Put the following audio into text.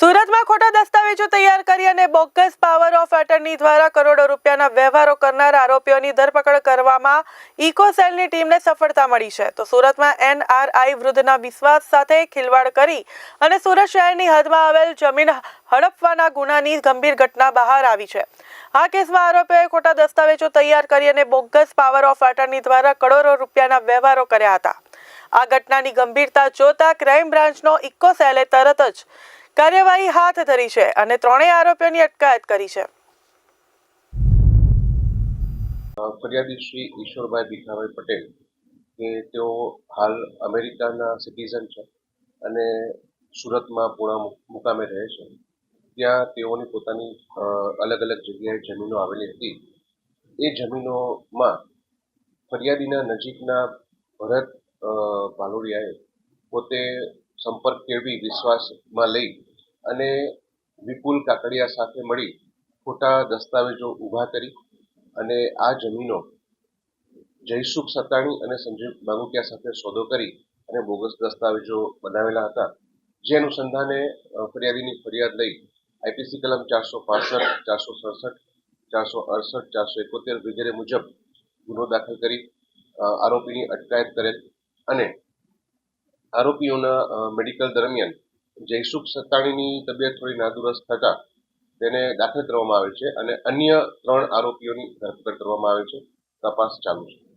સુરતમાં ખોટા દસ્તાવેજો તૈયાર કરી અને બોગસ પાવર ઓફ એટર્ની દ્વારા કરોડો રૂપિયાના વ્યવહારો કરનાર આરોપીઓની ધરપકડ કરવામાં ઇકોસેલની ટીમને સફળતા મળી છે. તો સુરતમાં એનઆરઆઈ વૃદ્ધના વિશ્વાસ સાથે ખિલવાડ કરી અને સુરત શહેરની હદમાં આવેલ જમીન હડપવાના ગુનાની ગંભીર ઘટના બહાર આવી છે. આ કેસમાં આરોપીઓએ ખોટા દસ્તાવેજો તૈયાર કરી અને બોગસ પાવર ઓફ એટર્ની દ્વારા કરોડો રૂપિયાના વ્યવહારો કર્યા હતા. આ ઘટનાની ગંભીરતા જોતા ક્રાઇમ બ્રાન્ચનો ઇકોસેલે તરત જ કાર્યવાહી હાથ ધરી છે અને ત્રણેય આરોપીઓની અટકાયત કરી છે. ફરિયાદી શ્રી ઈશ્વરભાઈ ભીખાભાઈ પટેલ, કે તેઓ હાલ અમેરિકાના સિટીઝન છે અને સુરતમાં પૂણા મુકામે રહે છે. ત્યાં તેઓની પોતાની અલગ અલગ જગ્યાએ જમીનો આવેલી હતી. એ જમીનોમાં ફરિયાદીના નજીકના ભરત ભાલોડિયાએ પોતે સંપર્ક કેળવી વિશ્વાસમાં લઈ અને વિપુલ કાકડિયા સાથે મળી ખોટા દસ્તાવેજો ઊભા કરી અને આ જમીનો જયસુખ સતાણી અને સંજીવ બાગુકિયા સાથે સોદો કરી અને બોગસ દસ્તાવેજો બનાવેલા હતા. જે અનુસંધાને ફરિયાદીની ફરિયાદ લઈ આઈપીસી કલમ ચારસો પાસઠ, ચારસો સડસઠ, ચારસો અડસઠ, ચારસો એકોતેર વગેરે મુજબ ગુનો દાખલ કરી આરોપીની અટકાયત કરેલ અને આરોપીઓના મેડિકલ દરમિયાન જયસુખ સત્તાણીની તબિયત થોડી નાદુરસ્ત થતા તેને દાખલ કરવામાં આવે છે અને અન્ય ત્રણ આરોપીઓની ધરપકડ કરવામાં આવે છે. તપાસ ચાલુ છે.